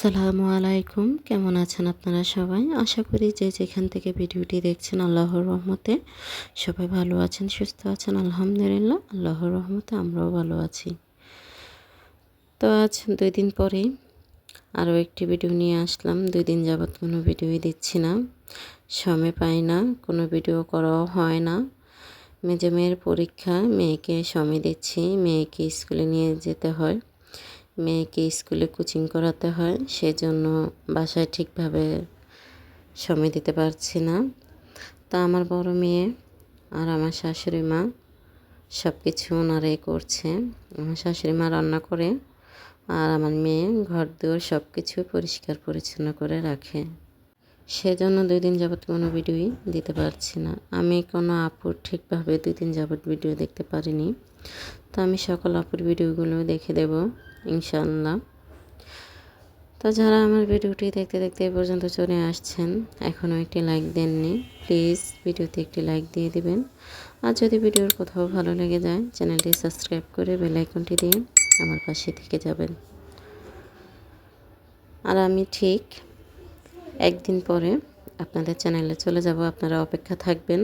আসসালামু আলাইকুম। কেমন আছেন আপনারা সবাই? আশা করি যে যেখান থেকে ভিডিওটি দেখছেন আল্লাহর রহমতে সবাই ভালো আছেন, সুস্থ আছেন, আলহামদুলিল্লাহ। আল্লাহর রহমতে আমরাও ভালো আছি। তো আজ দুই দিন পরে আরও একটি ভিডিও নিয়ে আসলাম। দুই দিন যাবৎ কোনো ভিডিওই দিচ্ছি না। সময় পাই না, কোনো ভিডিও করাও হয় না। মেজে মেয়ের পরীক্ষা, মেয়েকে সময় দিচ্ছি, মেয়েকে স্কুলে নিয়ে যেতে হয়। মেয়েকে স্কুলে কোচিং করাতে হয়, সেজন্য বাসায় ঠিকভাবে সময় দিতে পারছি না। তা আমার বড় মেয়ে আর আমার শাশুড়ি মা সব কিছু ওনারাই করছে। আমার শাশুড়ি মা রান্না করে আর আমার মেয়ে ঘর দুয়ার সব কিছু পরিষ্কার পরিচ্ছন্ন করে রাখে। সেজন্য দুই দিন যাবৎ কোনো ভিডিওই দিতে পারছি না। আমি কোনো আপুর ঠিকভাবে দুই দিন যাবৎ ভিডিও দেখতে পারিনি। তো আমি সকল আপুর ভিডিওগুলো দেখে দেব। ইনশাল্লাহ তো যারা আমার ভিডিওটি দেখতে দেখতে এ পর্যন্ত চলে আসছেন, এখনও একটি লাইক দেননি, প্লিজ ভিডিওতে একটি লাইক দিয়ে দিবেন। আর যদি ভিডিওর কোথাও ভালো লেগে যায়, চ্যানেলটি সাবস্ক্রাইব করে বেল আইকনটি দিয়ে আমার পাশে থেকে যাবেন। আর আমি ঠিক একদিন পরে আপনাদের চ্যানেলে চলে যাব, আপনারা অপেক্ষা থাকবেন।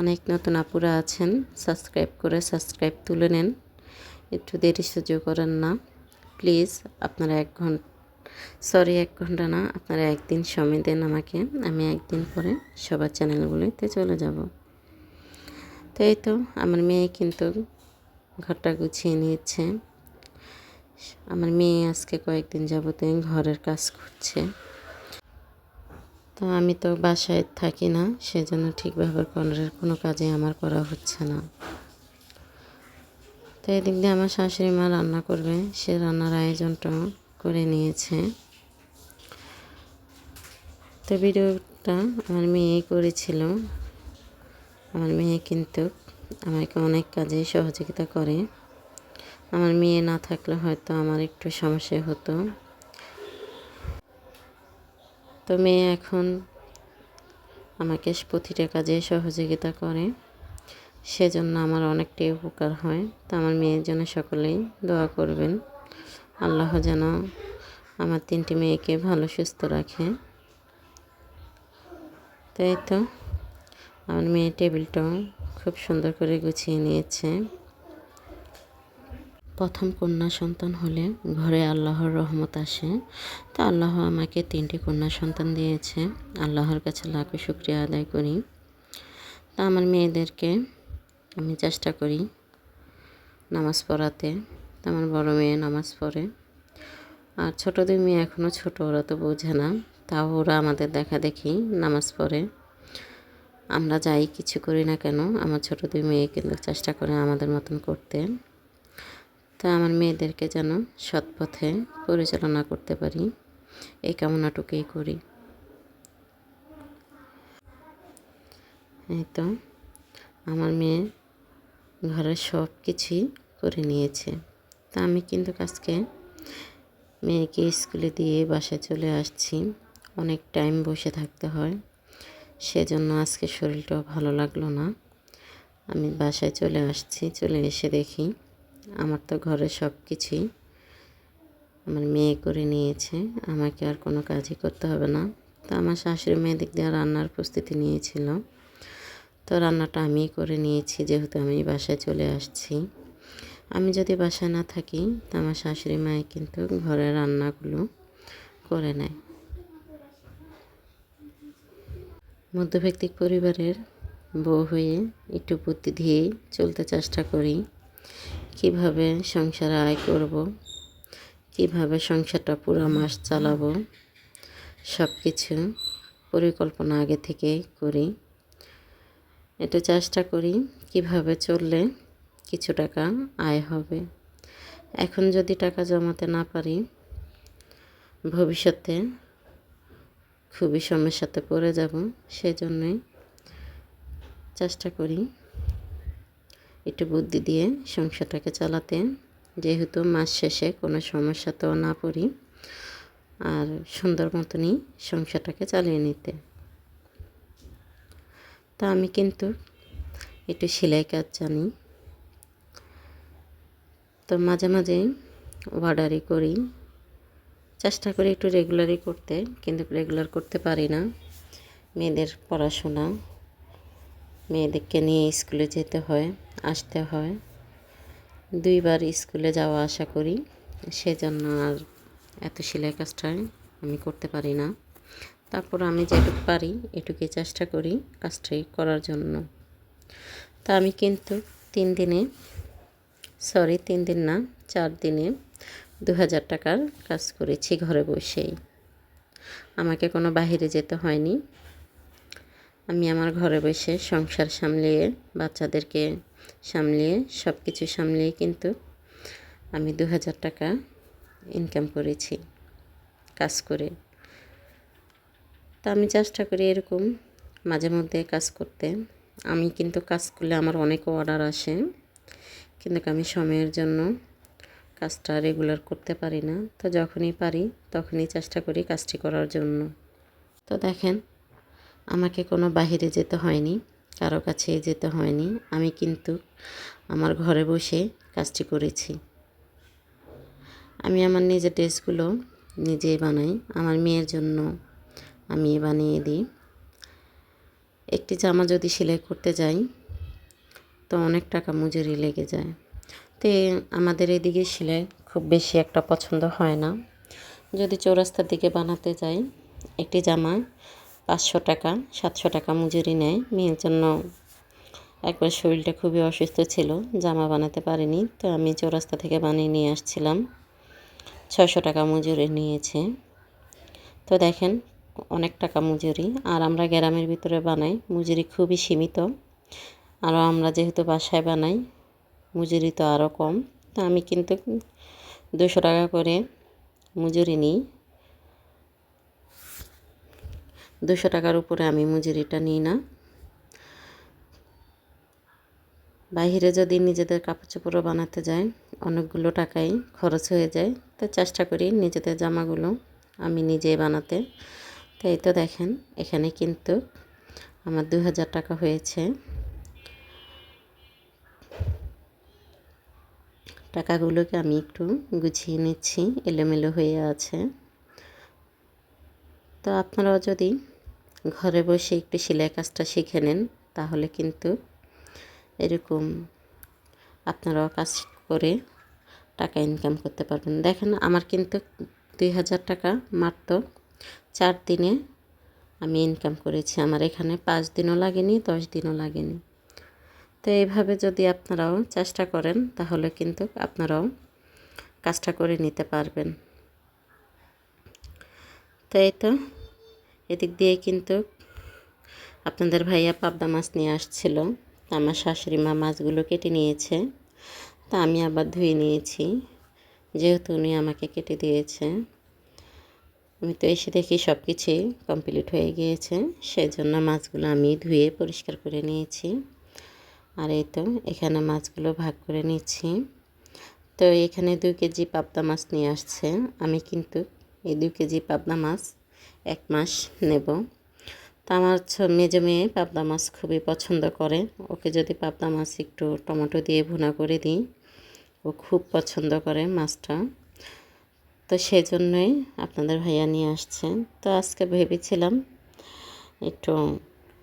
অনেক নতুন আপুরা আছেন, সাবস্ক্রাইব করে সাবস্ক্রাইব তুলে নেন। একটু দেরি সুযোগ করেন না। প্লিজ আপনারা এক ঘণ্টা সরি, এক ঘণ্টা না, আপনারা একদিন সময় দেন আমাকে, আমি একদিন পরে সবার চ্যানেলগুলোতে চলে যাব। তো এই তো, আমার মেয়ে কিন্তু ঘরটা গুছিয়ে নিয়েছে। আমার মেয়ে আজকে কয়েকদিন যাবতে ঘরের কাজ করছে। তো আমি তো বাসায় থাকি না, সেজন্য ঠিকভাবে কোনো কাজে আমার করা হচ্ছে না। তো এদিক দিয়ে আমার শাশুড়ি মা রান্না করবে। সে রান্নার আয়োজনটা করে নিয়েছে। তো ভিডিওটা আমার মেয়ে করেছিল। আমার মেয়ে কিন্তু আমাকে অনেক কাজে সহযোগিতা করে। আমার মেয়ে না থাকলে হয়তো আমার একটু সমস্যা হতো। তো মেয়ে এখন আমাকে প্রতিটা কাজে সহযোগিতা করে। সেজন্য আমার অনেকটাই উপকার হয়। তো আমার মেয়ের জন্য সকলেই দোয়া করবেন। আল্লাহ যেন আমার তিনটি মেয়েকে ভালো, সুস্থ রাখে। তাই তো? আমার মেয়ে টেবিলটাও খুব সুন্দর করে গুছিয়ে নিয়েছে। প্রথম কন্যা সন্তান হলে ঘরে আল্লাহর রহমত আসে। তো আল্লাহ আমাকে তিনটি কন্যা সন্তান দিয়েছে। আল্লাহর কাছে লাখো শুক্রিয়া আদায় করি। তা আমার মেয়েদেরকে আমি চেষ্টা করি নামাজ পড়াতে। আমার বড় মেয়ে নামাজ পড়ে। আর ছোটো দুই মেয়ে এখনও ছোটো, ওরা তো বোঝে না। তাও ওরা আমাদের দেখা দেখি নামাজ পড়ে। আমরা যাই, কিছু করি না কেন, আমার ছোটো দুই মেয়ে কিন্তু চেষ্টা করে আমাদের মতন করতে। তা আমার মেয়েদেরকে যেন সৎ পথে পরিচালনা করতে পারি, এই কামনাটুকুই করি। এই তো, আমার মেয়ে ঘরের সব কিছুই করে নিয়েছে। তা আমি কিন্তু আজকে মেয়েকে স্কুলে দিয়ে বাসায় চলে আসছি। অনেক টাইম বসে থাকতে হয়। সেজন্য আজকে শরীরটাও ভালো লাগল না। আমি বাসায় চলে আসছি, চলে এসে দেখি আমার তো ঘরে সব কিছুই আমার মেয়ে করে নিয়েছে। আমাকে আর কোনো কাজই করতে হবে না। তো আমার শাশুড়ি মেয়ে দিক দিয়ে রান্নার প্রস্তুতি নিয়েছিল। তো রান্নাটা আমি করে নিয়েছি, যেহেতু আমি বাসায় চলে আসছি। আমি যদি বাসায় না থাকি, তো আমার শাশুড়ি মায়ে কিন্তু ঘরের রান্নাগুলো করে নেয়। মধ্যভিত্তিক পরিবারের বউ হয়ে একটু বুদ্ধি দিয়েই চলতে চেষ্টা করি, কীভাবে সংসার আয় করব, কীভাবে সংসারটা পুরো মাস চালাবো সব কিছু পরিকল্পনা আগে থেকে করি। এটা চেষ্টা করি কীভাবে চললে কিছু টাকা আয় হবে। এখন যদি টাকা জমাতে না পারি, ভবিষ্যতে খুবই সমস্যাতে পড়ে যাব। সেজন্যই চেষ্টা করি একটু বুদ্ধি দিয়ে সংসারটাকে চালাতে। যেহেতু মাস শেষে কোনো সমস্যাতেও না পড়ি, আর সুন্দর মতনই সংসারটাকে চালিয়ে নিতে। তা আমি কিন্তু একটু সেলাই কাজ জানি। তো মাঝে মাঝে অর্ডারই করি। চেষ্টা করি একটু রেগুলারই করতে, কিন্তু রেগুলার করতে পারি না। মেয়েদের পড়াশোনা, মেয়েদেরকে নিয়ে স্কুলে যেতে হয়, আসতে হয়। দুইবার স্কুলে যাওয়া আসা করি, সেজন্য আর এত সেলাই কাজটা আমি করতে পারি না। তারপর আমি যেটুকু পারি এটুকুই চেষ্টা করি কাজটাই করার জন্য। তা আমি কিন্তু তিন দিনে সরি তিন দিন না, চার দিনে দু হাজার টাকার কাজ করেছি ঘরে বসেই। আমাকে কোনো বাহিরে যেতে হয়নি। আমি আমার ঘরে বসে সংসার সামলিয়ে, বাচ্চাদেরকে সামলিয়ে সব কিছু সামলিয়ে কিন্তু আমি দু হাজার টাকা ইনকাম করেছি, কাজ করে। তা আমি চেষ্টা করি এরকম মাঝে মধ্যে কাজ করতে। আমি কিন্তু কাজ করলে আমার অনেক অর্ডার আসে, কিন্তু আমি সময়ের জন্য কাজটা রেগুলার করতে পারি না। তো যখনই পারি, তখনই চেষ্টা করি কাজটি করার জন্য। তো দেখেন, আমাকে কোনো বাহিরে যেতে হয়নি, কারও কাছে যেতে হয়নি। আমি কিন্তু আমার ঘরে বসে কাজটি করেছি। আমি আমার নিজের ড্রেসগুলো নিজেই বানাই। আমার মেয়ের জন্য আমি বানিয়ে দিই। একটি জামা যদি সেলাই করতে যাই, তো অনেক টাকা মজুরি লেগে যায়। তো আমাদের এদিকে সেলাই খুব বেশি একটা পছন্দ হয় না। যদি চৌরাস্তার দিকে বানাতে যাই, একটি জামা পাঁচশো টাকা, সাতশো টাকা মজুরি নেয়। মেয়ের জন্য একবার শরীরটা খুবই অসুস্থ ছিল, জামা বানাতে পারিনি, তো আমি চৌরাস্তা থেকে বানিয়ে নিয়ে আসছিলাম। ছয়শো টাকা মজুরি নিয়েছে। তো দেখেন অনেক টাকা মজুরি, আর আমরা গ্রামের ভিতরে বানাই। মজুরি খুবই সীমিত, আরও আমরা যেহেতু বাসায় বানাই, মজুরি তো আরও কম। তা আমি কিন্তু দুশো টাকা করে মজুরি নিই। দুশো টাকার উপরে আমি মজুরিটা নিই না। বাহিরে যদি নিজেদের কাপড় চোপড়ও বানাতে যায় অনেকগুলো টাকাই খরচ হয়ে যায়। তো চেষ্টা করি নিজেদের জামাগুলো আমি নিজেই বানাতে। তো এই তো দেখেন, এখানে কিন্তু আমার দু হাজার টাকা হয়েছে। টাকাগুলোকে আমি একটু গুছিয়ে নিচ্ছি, এলোমেলো হয়ে আছে। তো আপনারাও যদি ঘরে বসে একটু সেলাই কাজটা শিখে নেন, তাহলে কিন্তু এরকম আপনারাও কাজ করে টাকা ইনকাম করতে পারবেন। দেখেন, আমার কিন্তু দুই হাজার টাকা মাত্র চার দিনে আমি ইনকাম করেছি। আমার এখানে পাঁচ দিনও লাগেনি, দশ দিনও লাগেনি। তো এইভাবে যদি আপনারাও চেষ্টা করেন, তাহলে কিন্তু আপনারাও কাজটা করে নিতে পারবেন। তো এই তো, এদিক দিয়ে কিন্তু আপনাদের ভাইয়া পাবদা মাছ নিয়ে আসছিল। আমার শাশুড়ি মা মাছগুলো কেটে নিয়েছে। তা আমি আবার ধুয়ে নিয়েছি। যেহেতু উনি আমাকে কেটে দিয়েছে। আমি তো এসে দেখি সব কিছুই কমপ্লিট হয়ে গিয়েছে। সেই জন্য মাছগুলো আমি ধুয়ে পরিষ্কার করে নিয়েছি। আর এই তো এখানে মাছগুলো ভাগ করে নিচ্ছি। তো এখানে দুই কেজি পাবদা মাছ নিয়ে আসছে। আমি কিন্তু এই দুই কেজি পাবদা মাছ এক মাস নেব। তো আমার মেজে মেয়ে পাবদা মাছ খুবই পছন্দ করে। ওকে যদি পাবদা মাছ একটু টমেটো দিয়ে ভুনা করে দিই, ও খুব পছন্দ করে মাছটা। তো সেই জন্যই আপনাদের ভাইয়া নিয়ে আসছে তো আজকে ভেবেছিলাম একটু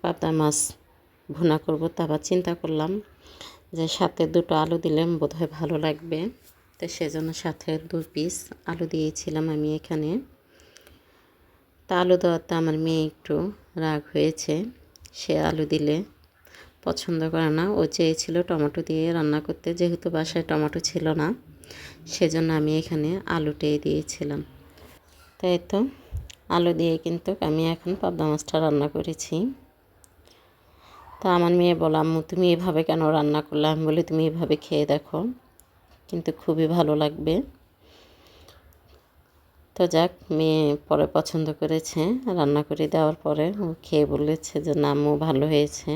পাতা মাছ ভুনা করব, তা আবার চিন্তা করলাম যে সাথে দুটো আলু দিলে বোধহয় ভালো লাগবে। তো সেজন্য সাথে দু পিস আলু দিয়েছিলাম আমি এখানে। তা আলু দেওয়াতে আমার মেয়ে একটু রাগ হয়েছে, সে আলু দিলে পছন্দ করে না। ও চেয়েছিল টমেটো দিয়ে রান্না করতে, যেহেতু বাসায় টমেটো ছিল না। সেজন্য আমি এখানে আলুটাই দিয়েছিলাম। তাই তো, আলু দিয়ে কিন্তু আমি এখন পাবদা মাছটা রান্না করেছি। তা আমার মেয়ে বলো, আম্মু, তুমি এভাবে কেন রান্না করলে? আমি বলি, তুমি এভাবে খেয়ে দেখো, কিন্তু খুবই ভালো লাগবে। তো যাক, মেয়ে পরে পছন্দ করেছে, রান্না করে দেওয়ার পরে ও খেয়ে বলেছে যে নামও ভালো হয়েছে।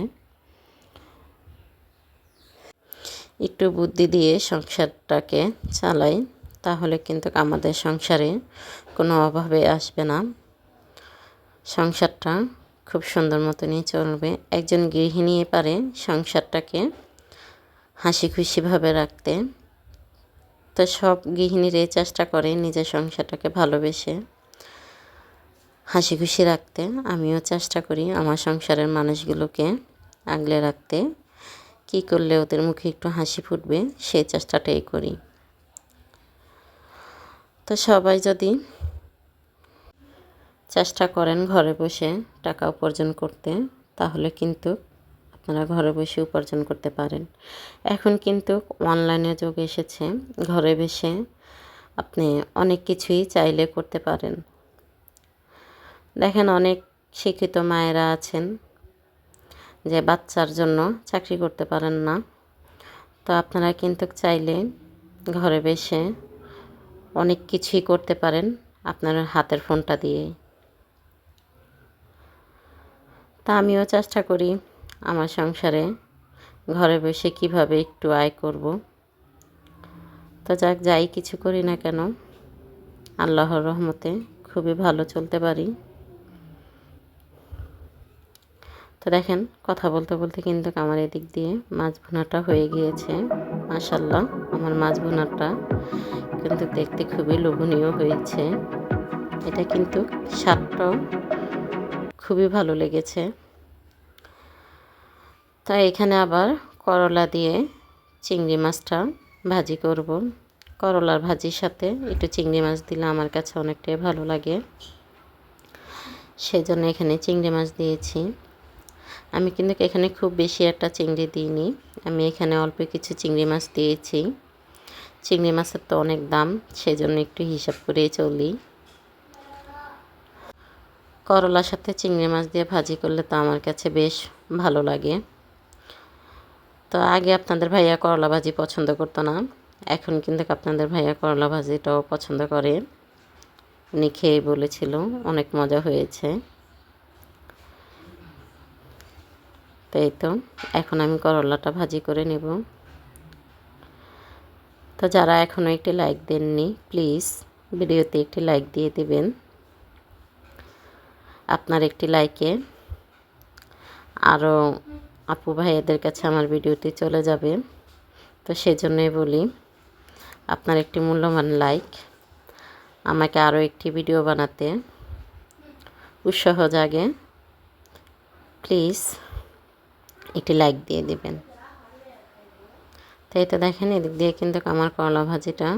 একটু বুদ্ধি দিয়ে সংসারটাকে চালাই, তাহলে কিন্তু আমাদের সংসারে কোনো অভাবে আসবে না। সংসারটা খুব সুন্দর মতনই চলবে। একজন গৃহিণী পারে সংসারটাকে হাসি খুশিভাবে রাখতে। তো সব গৃহিণীরাই চেষ্টা করে নিজের সংসারটাকে ভালোবেসে হাসি খুশি রাখতে। আমিও চেষ্টা করি আমার সংসারের মানুষগুলোকে আগলে রাখতে। কী করলে ওদের মুখে একটু হাসি ফুটবে, সেই চেষ্টাটাই করি। তো সবাই যদি চেষ্টা করেন ঘরে বসে টাকা উপার্জন করতে, তাহলে কিন্তু আপনারা ঘরে বসে উপার্জন করতে পারেন। এখন কিন্তু অনলাইনে যুগ এসেছে, ঘরে বসে আপনি অনেক কিছুই চাইলে করতে পারেন। দেখেন অনেক শিক্ষিত মায়েরা আছেন যে বাচ্চার জন্য চাকরি করতে পারেন না। তো আপনারা কিন্তু চাইলে ঘরে বসে অনেক কিছুই করতে পারেন আপনার হাতের ফোনটা দিয়ে। তা আমিও চেষ্টা করি আমার সংসারে ঘরে বসে কীভাবে একটু আয় করব। তো যাক, যাই কিছু করি না কেন, আল্লাহর রহমতে খুবই ভালো চলতে পারি। তো দেখেন, কথা বলতে বলতে কিন্তু আমার এদিক দিয়ে মাছ ভুনাটা হয়ে গিয়েছে মাসাল্লাহ আমার মাছ ভুনাটা কিন্তু দেখতে খুবই লোভনীয় হয়েছে। এটা কিন্তু স্বাদটাও খুবই ভালো লেগেছে। তাই এখানে আবার করলা দিয়ে চিংড়ি মাছটা ভাজি করব। করলার ভাজির সাথে একটু চিংড়ি মাছ দিলে আমার কাছে অনেকটাই ভালো লাগে। সেজন্য এখানে চিংড়ি মাছ দিয়েছি। আমি কিন্তু এখানে খুব বেশি একটা চিংড়ি দিইনি। আমি এখানে অল্প কিছু চিংড়ি মাছ দিয়েছি। চিংড়ি মাছের তো অনেক দাম, সেজন্য একটু হিসাব করেই চলি। করলার সাথে চিংড়ি মাছ দিয়ে ভাজি করলে তো আমার কাছে বেশ ভালো লাগে। তো আগে আপনাদের ভাইয়া করলা ভাজি পছন্দ করতো না, এখন কিন্তু আপনাদের ভাইয়া করলা ভাজিটাও পছন্দ করে। উনি খেয়ে বলেছিল, অনেক মজা হয়েছে। তো এই তো, এখন আমি করলাটা ভাজি করে নেব। তো যারা এখনও একটি লাইক দেননি প্লিজ ভিডিওতে একটি লাইক দিয়ে দেবেন। আপনার একটি লাইকে আরও আপু ভাইয়াদের কাছে আমার ভিডিওটি চলে যাবে। তো সেজন্যই বলি, আপনার একটি মূল্যবান লাইক আমাকে আরও একটি ভিডিও বানাতে উৎসাহ জাগে। প্লিজ একটি লাইক দিয়ে দেবেন। তাই তো দেখেন, এদিক দিয়ে কিন্তু আমার করলা ভাজিটা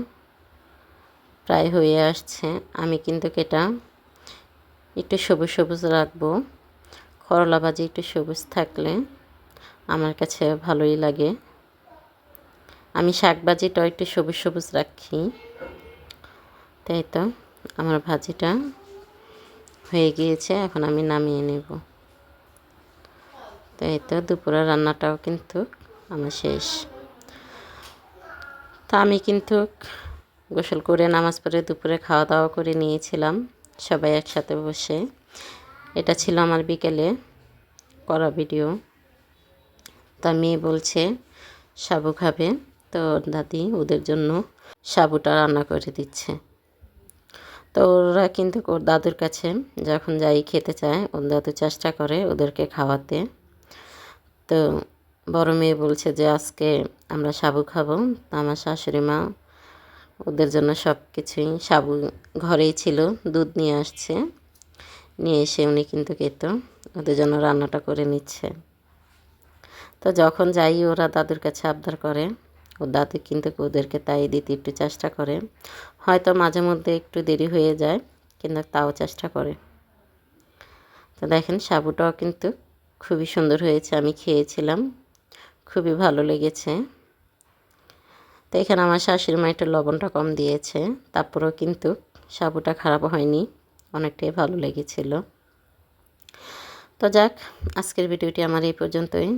প্রায় হয়ে আসছে। আমি কিন্তু এটা একটু সবুজ সবুজ রাখব। করলা ভাজি একটু সবুজ থাকলে আমার কাছে ভালোই লাগে। আমি শাক ভাজিটাও একটু সবুজ সবুজ রাখি। তাই তো আমার ভাজিটা হয়ে গিয়েছে, এখন আমি নামিয়ে নেব। তো এই তো দুপুরের রান্নাটাও কিন্তু আমার শেষ। তা আমি কিন্তু গোসল করে নামাজ পড়ে দুপুরে খাওয়া দাওয়া করে নিয়েছিলাম সবাই একসাথে বসে। এটা ছিল আমার বিকেলে করা ভিডিও। তা মেয়ে বলছে, সাবু খাবে? তো ওর দাদি ওদের জন্য সাবুটা রান্না করে দিচ্ছে। তো ওরা কিন্তু ওর দাদুর কাছে যখন যাই খেতে চায়, ওর দাদু চেষ্টা করে ওদেরকে খাওয়াতে। তো বড় মেয়ে বলছে যে, আজকে আমরা সাবু খাব। আমার শাশুড়ি মা ওদের জন্য সব কিছুই সাবু ঘরেই ছিল, দুধ নিয়ে আসছে। নিয়ে এসে উনি কিন্তু খেত, ওদের জন্য রান্নাটা করে নিচ্ছে। তো যখন যাই, ওরা দাদুর কাছে আবদার করে। ও দাদু কিন্তু ওদেরকে তাই দিতে একটু চেষ্টা করে। হয়তো মাঝে মধ্যে একটু দেরি হয়ে যায়, কিন্তু তাও চেষ্টা করে। তো দেখেন, সাবুটাও কিন্তু খুবই সুন্দর হয়েছে, আমি খেয়েছিলাম। খুবই ভালো লেগেছে। তো এখানে আমার শাশুড়ি মা একটু লবণটা কম দিয়েছে, তারপরেও কিন্তু সাবুটা খারাপ হয়নি, অনেকটাই ভালো লেগেছিল। তো যাক, আজকের ভিডিওটি আমার এই পর্যন্তই।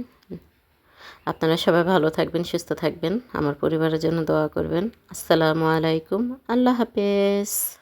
আপনারা সবাই ভালো থাকবেন, সুস্থ থাকবেন। আমার পরিবারের জন্য দোয়া করবেন। আসসালামু আলাইকুম, আল্লাহ হাফেজ।